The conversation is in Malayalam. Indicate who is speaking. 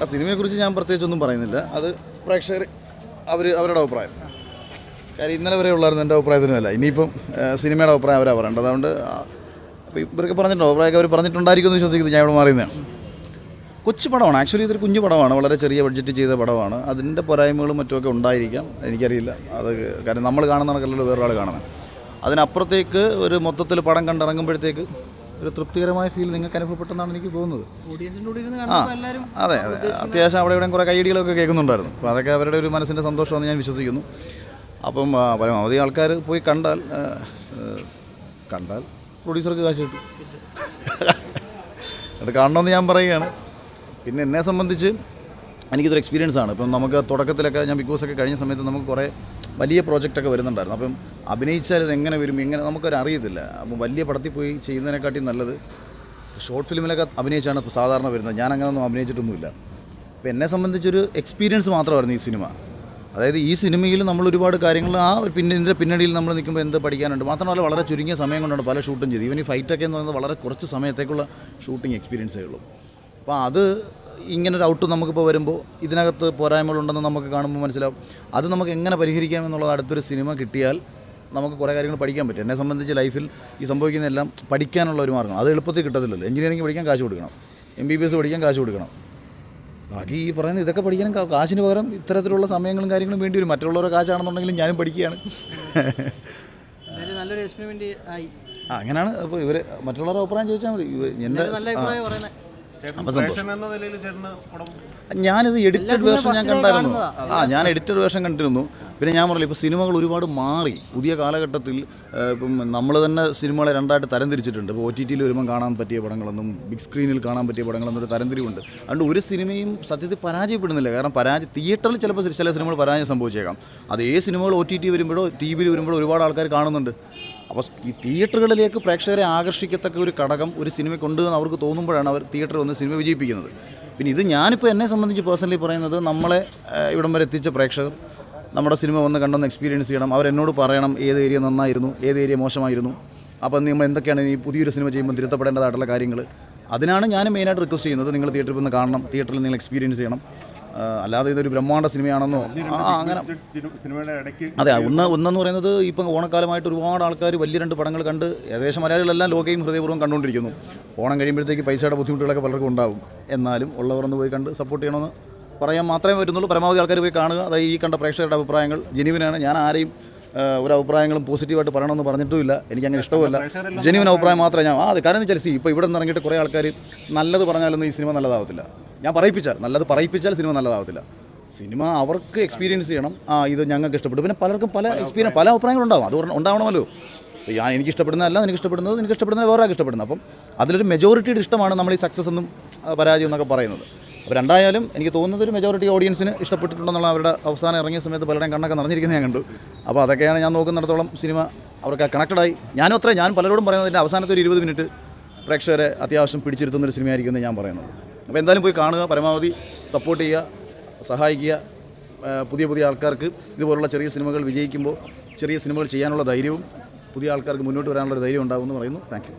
Speaker 1: ആ സിനിമയെക്കുറിച്ച് ഞാൻ പ്രത്യേകിച്ചൊന്നും പറയുന്നില്ല. അത് പ്രേക്ഷകർ അവർ അവരുടെ അഭിപ്രായം. കാര്യം ഇന്നലെ വരെ ഉള്ളായിരുന്നു എന്റെ അഭിപ്രായത്തിനുമല്ല ഇനിയിപ്പം സിനിമയുടെ അഭിപ്രായം അവരാണ് പറയേണ്ടത്. അതുകൊണ്ട് അപ്പോൾ ഇവരൊക്കെ പറഞ്ഞിട്ടുണ്ടോ? അഭിപ്രായമൊക്കെ അവർ പറഞ്ഞിട്ടുണ്ടായിരിക്കും എന്ന് വിശ്വസിക്കുന്നത് ഞാൻ ഇവിടെ മാറിയുന്നതാണ് കൊച്ചു പടമാണ്. ആക്ച്വലി ഇതൊരു കുഞ്ഞു പടമാണ്. വളരെ ചെറിയ ബഡ്ജറ്റ് ചെയ്ത പടമാണ്. അതിന്റെ പോരായ്മകളും മറ്റുമൊക്കെ ഉണ്ടായിരിക്കാം. എനിക്കറിയില്ല. അത് കാരണം നമ്മൾ കാണുന്ന കണക്കല്ലല്ലോ വേറൊരാൾ കാണുന്നത്. അതിനപ്പുറത്തേക്ക് ഒരു മൊത്തത്തിൽ പടം കണ്ടിറങ്ങുമ്പോഴത്തേക്ക് ഒരു തൃപ്തികരമായ ഫീൽ നിങ്ങൾക്ക് അനുഭവപ്പെട്ടെന്നാണ് എനിക്ക് തോന്നുന്നത്. ആ അതെ അതെ. അത്യാവശ്യം അവിടെ ഇവിടെ കുറേ കൈയടികളൊക്കെ കേൾക്കുന്നുണ്ടായിരുന്നു. അപ്പോൾ അതൊക്കെ അവരുടെ ഒരു മനസ്സിന്റെ സന്തോഷമാണെന്ന് ഞാൻ വിശ്വസിക്കുന്നു. അപ്പം പരമാവധി ആൾക്കാർ പോയി കണ്ടാൽ കണ്ടാൽ പ്രൊഡ്യൂസർക്ക് കാശ് കിട്ടും. അത് കാണണമെന്ന് ഞാൻ പറയുകയാണ്. പിന്നെ എന്നെ സംബന്ധിച്ച് എനിക്കിതൊരു എക്സ്പീരിയൻസ് ആണ്. ഇപ്പം നമുക്ക് തുടക്കത്തിലൊക്കെ ഞാൻ ബിഗ് ബോസ് ഒക്കെ കഴിഞ്ഞ സമയത്ത് നമുക്ക് കുറേ വലിയ പ്രോജക്റ്റൊക്കെ വരുന്നുണ്ടായിരുന്നു. അപ്പം അഭിനയിച്ചാൽ ഇത് എങ്ങനെ വരും? ഇങ്ങനെ നമുക്കൊരു അറിയത്തില്ല. അപ്പം വലിയ പടത്തിൽ പോയി ചെയ്യുന്നതിനെക്കാട്ടി നല്ലത് ഷോർട്ട് ഫിലിമിലൊക്കെ അഭിനയിച്ചാണ് സാധാരണ വരുന്നത്. ഞാൻ അങ്ങനെയൊന്നും അഭിനയിച്ചിട്ടൊന്നുമില്ല. അപ്പോൾ എന്നെ സംബന്ധിച്ചൊരു എക്സ്പീരിയൻസ് മാത്രമായിരുന്നു ഈ സിനിമ. അതായത് ഈ സിനിമയിൽ നമ്മൾ ഒരുപാട് കാര്യങ്ങൾ ആ പിന്നെ ഇതിന്റെ പിന്നണിയിൽ നമ്മൾ നിൽക്കുമ്പോൾ എന്ത് പഠിക്കാനുണ്ട്? മാത്രമല്ല വളരെ ചുരുങ്ങിയ സമയം കൊണ്ടാണ് പല ഷൂട്ടും ചെയ്ത് ഈവൻ ഈ ഫൈറ്റൊക്കെ എന്ന് പറയുന്നത് വളരെ കുറച്ച് സമയത്തേക്കുള്ള ഷൂട്ടിംഗ് എക്സ്പീരിയൻസേ ഉള്ളൂ അപ്പോൾ അത് ഇങ്ങനൊരു ഔട്ട് നമുക്കിപ്പോൾ വരുമ്പോൾ ഇതിനകത്ത് പോരായ്മകളുണ്ടെന്ന് നമുക്ക് കാണുമ്പോൾ മനസ്സിലാവും. അത് നമുക്ക് എങ്ങനെ പരിഹരിക്കാം എന്നുള്ളത് അടുത്തൊരു സിനിമ കിട്ടിയാൽ നമുക്ക് കുറേ കാര്യങ്ങൾ പഠിക്കാൻ പറ്റും. എന്നെ സംബന്ധിച്ച് ലൈഫിൽ ഈ സംഭവിക്കുന്നതെല്ലാം പഠിക്കാനുള്ള ഒരു മാർഗം അത് എളുപ്പത്തിൽ കിട്ടത്തില്ലല്ലോ. എഞ്ചിനീയറിംഗ് പഠിക്കാൻ കാശ് കൊടുക്കണം. എം ബി ബി എസ് പഠിക്കാൻ കാശ് കൊടുക്കണം. ബാക്കി ഈ പറയുന്നത് ഇതൊക്കെ പഠിക്കാനും കാശിന് പകരം ഇത്തരത്തിലുള്ള സമയങ്ങളും കാര്യങ്ങളും വേണ്ടി വരും. മറ്റുള്ളവരുടെ കാശാണെന്നുണ്ടെങ്കിലും ഞാനും പഠിക്കുകയാണ്.
Speaker 2: നല്ലൊരു എക്സ്പെരിമെന്റ് ആയി.
Speaker 1: ആ അങ്ങനെയാണ് അപ്പോൾ ഇവർ മറ്റുള്ളവരുടെ അഭിപ്രായം ചോദിച്ചാൽ മതി.
Speaker 2: എന്റെ
Speaker 1: അപ്പോൾ സന്തോഷം. ഞാനിത് എഡിറ്റഡ് വേർഷൻ ഞാൻ കണ്ടായിരുന്നു. ആ ഞാൻ എഡിറ്റഡ് വേർഷൻ കണ്ടിരുന്നു. പിന്നെ ഞാൻ പറഞ്ഞില്ല ഇപ്പോൾ സിനിമകൾ ഒരുപാട് മാറി. പുതിയ കാലഘട്ടത്തിൽ ഇപ്പം നമ്മൾ തന്നെ സിനിമകളെ രണ്ടായിട്ട് തരംതിരിച്ചിട്ടുണ്ട്. ഇപ്പോൾ ഒ ടി ടിയിൽ വരുമ്പോൾ കാണാൻ പറ്റിയ പടങ്ങളെന്നും ബിഗ് സ്ക്രീനിൽ കാണാൻ പറ്റിയ പടങ്ങളെന്നും ഒരു തരംതിരിവുണ്ട്. അതുകൊണ്ട് ഒരു സിനിമയും സത്യത്തിൽ പരാജയപ്പെടുന്നില്ല. കാരണം പരാജയം തിയേറ്ററിൽ ചിലപ്പോൾ ചില സിനിമകൾ പരാജയം സംഭവിച്ചേക്കാം. അത് ഏത് സിനിമകൾ ഒ ടി ടി വരുമ്പോഴോ ടി വിയിൽ വരുമ്പോഴോ ഒരുപാട് ആൾക്കാർ കാണുന്നുണ്ട്. അപ്പോൾ ഈ തിയേറ്ററുകളിലേക്ക് പ്രേക്ഷകരെ ആകർഷിക്കത്തക്ക ഒരു ഘടകം ഒരു സിനിമയ്ക്കുണ്ട് എന്ന് അവർക്ക് തോന്നുമ്പോഴാണ് അവർ തിയേറ്ററിൽ വന്ന് സിനിമ വിജയിപ്പിക്കുന്നത്. പിന്നെ ഇത് ഞാനിപ്പോൾ എന്നെ സംബന്ധിച്ച് പേഴ്സണലി പറയുന്നത് നമ്മളെ ഇവിടം വരെ എത്തിച്ച പ്രേക്ഷകർ നമ്മുടെ സിനിമ വന്ന് കണ്ടൊന്ന് എക്സ്പീരിയൻസ് ചെയ്യണം അവരെന്നോട് പറയണം ഏത് ഏരിയ നന്നായിരുന്നു ഏത് ഏരിയ മോശമായിരുന്നു അപ്പം നിങ്ങൾ എന്തൊക്കെയാണ് ഈ പുതിയൊരു സിനിമ ചെയ്യുമ്പോൾ തിരുത്തപ്പെടേണ്ടതായിട്ടുള്ള കാര്യങ്ങൾ അതിനാണ് ഞാൻ മെയിനായിട്ട് റിക്വസ്റ്റ് ചെയ്യുന്നത് നിങ്ങൾ തിയേറ്ററിൽ വന്ന് കാണണം തിയേറ്ററിൽ നിങ്ങൾ എക്സ്പീരിയൻസ് ചെയ്യണം. അല്ലാതെ ഇതൊരു ബ്രഹ്മാണ്ഡ സിനിമയാണെന്നോ? ആ അങ്ങനെ. അതെ ഒന്ന് ഒന്നെന്ന് പറയുന്നത് ഇപ്പം ഓണക്കാലമായിട്ട് ഒരുപാട് ആൾക്കാർ വലിയ രണ്ട് പടങ്ങൾ കണ്ട് ഏകദേശം മലയാളികളെല്ലാം ലോകയും ഹൃദയപൂർവം കണ്ടുകൊണ്ടിരിക്കുന്നു. ഓണം കഴിയുമ്പോഴത്തേക്ക് പൈസയുടെ ബുദ്ധിമുട്ടുകളൊക്കെ പലർക്കും ഉണ്ടാവും. എന്നാലും ഉള്ളവർന്ന് പോയി കണ്ട് സപ്പോർട്ട് ചെയ്യണമെന്ന് പറയാൻ മാത്രമേ പറ്റുന്നുള്ളൂ. പരമാവധി ആൾക്കാർ പോയി കാണുക. അതായത് ഈ കണ്ട പ്രേക്ഷകരുടെ അഭിപ്രായങ്ങൾ. ജെനുവിനാണ് ഞാൻ ആരെയും ഒരു അഭിപ്രായങ്ങളും പോസിറ്റീവായിട്ട് പറയണമെന്ന് പറഞ്ഞിട്ടുമില്ല. എനിക്ക് അങ്ങനെ ഇഷ്ടവുമല്ല ജെനുവിൻ അഭിപ്രായം മാത്രമേ ഞാൻ ആ അതെ കാരണം എന്ന് വെച്ചാൽ സി ഇപ്പോൾ ഇവിടെ നിന്ന് ഇറങ്ങിയിട്ട് കുറേ ആൾക്കാർ നല്ലത് പറഞ്ഞാലൊന്നും ഈ സിനിമ നല്ലതാവത്തില്ല. ഞാൻ പറയിപ്പിച്ചാൽ നല്ലത് പറയിപ്പിച്ചാൽ സിനിമ നല്ലതാവത്തില്ല. സിനിമ അവർക്ക് എക്സ്പീരിയൻസ് ചെയ്യണം. ആ ഇത് ഞങ്ങൾക്ക് ഇഷ്ടപ്പെട്ടു. പിന്നെ പലർക്കും പല എക്സ്പീരിയൻസ് പല അഭിപ്രായങ്ങളുണ്ടാവും. അത് ഉണ്ടാവണമല്ലോ. ഞാൻ എനിക്ക് ഇഷ്ടപ്പെടുന്നതല്ല എനിക്ക് ഇഷ്ടപ്പെടുന്നത് എനിക്ക് ഇഷ്ടപ്പെടുന്നത് വേറെ ഇഷ്ടപ്പെടുന്നത്. അപ്പം അതിലൊരു മെജോറിറ്റിയുടെ ഇഷ്ടമാണ് നമ്മൾ ഈ സക്സസ് എന്നും പരാജയം എന്നൊക്കെ പറയുന്നത്. അപ്പോൾ രണ്ടായാലും എനിക്ക് തോന്നുന്നത് ഒരു മെജോറിറ്റി ഓഡിയൻസിന് ഇഷ്ടപ്പെട്ടിട്ടുണ്ടെന്നുള്ള അവരുടെ അവസാനം ഇറങ്ങിയ സമയത്ത് പലരുടെയും കണ്ണൊക്കെ നിറഞ്ഞിരിക്കുന്നത് ഞാൻ കണ്ടു. അപ്പോൾ അതൊക്കെയാണ് ഞാൻ നോക്കുന്നിടത്തോളം സിനിമ അവർക്ക് കണക്റ്റഡായി ഞാനും അത്രേ ഞാൻ പലരോടും പറയുന്നതിന്റെ അവസാനത്തെ ഒരു ഇരുപത് മിനിറ്റ് പ്രേക്ഷകരെ അത്യാവശ്യം പിടിച്ചിരുത്തുന്ന ഒരു സിനിമയായിരിക്കും എന്ന് ഞാൻ പറയുന്നത് അപ്പോൾ എന്തായാലും പോയി കാണുക പരമാവധി സപ്പോർട്ട് ചെയ്യുക സഹായിക്കുക പുതിയ പുതിയ ആൾക്കാർക്ക് ഇതുപോലുള്ള ചെറിയ സിനിമകൾ വിജയിക്കുമ്പോൾ ചെറിയ സിനിമകൾ ചെയ്യാനുള്ള ധൈര്യവും പുതിയ ആൾക്കാർക്ക് മുന്നോട്ട് വരാനുള്ള ധൈര്യം ഉണ്ടാകുമെന്ന് പറയുന്നു. താങ്ക്